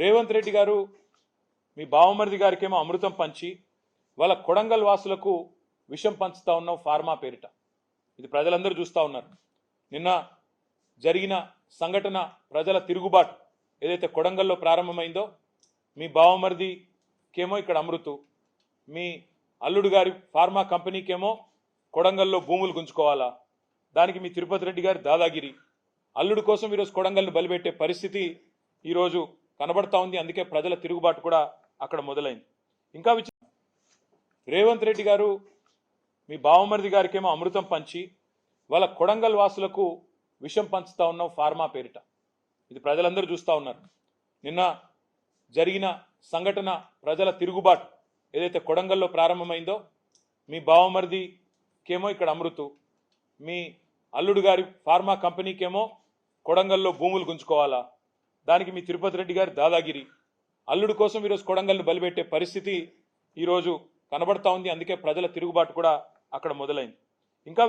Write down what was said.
రేవంత్ రెడ్డి గారు మీ బావమరిది గారికేమో అమృతం పంచి వాళ్ళ కొడంగల్ వాసులకు విషం పంచుతా ఉన్నాం ఫార్మా పేరిట. ఇది ప్రజలందరూ చూస్తూ ఉన్నారు. నిన్న జరిగిన సంఘటన ప్రజల తిరుగుబాటు ఏదైతే కొడంగల్లో ప్రారంభమైందో మీ బావమరిదికేమో ఇక్కడ అమృతు మీ అల్లుడు గారి ఫార్మా కంపెనీకేమో కొడంగల్లో భూములు గుంజుకోవాలా? దానికి మీ తిరుపతి రెడ్డి గారి దాదాగిరి. అల్లుడు కోసం ఈరోజు కొడంగల్ని బలిపెట్టే పరిస్థితి ఈరోజు కనబడతా ఉంది. అందుకే ప్రజల తిరుగుబాటు కూడా అక్కడ మొదలైంది. ఇంకా విచ రేవంత్ రెడ్డి గారు మీ బావమరిది గారికేమో అమృతం పంచి వాళ్ళ కొడంగల్ వాసులకు విషం పంచుతా ఉన్నాం ఫార్మా పేరిట. ఇది ప్రజలందరూ చూస్తూ ఉన్నారు. నిన్న జరిగిన సంఘటన ప్రజల తిరుగుబాటు ఏదైతే కొడంగల్లో ప్రారంభమైందో మీ బావమరిదికేమో ఇక్కడ అమృతు మీ అల్లుడు గారి ఫార్మా కంపెనీకేమో కొడంగల్లో భూములు గుంజుకోవాలా దానికి మీ తిరుపతి రెడ్డి గారి దాదాగిరి. అల్లుడు కోసం ఈరోజు కొడంగల్ని బలిపెట్టే పరిస్థితి ఈరోజు కనబడతా ఉంది. అందుకే ప్రజల తిరుగుబాటు కూడా అక్కడ మొదలైంది. ఇంకా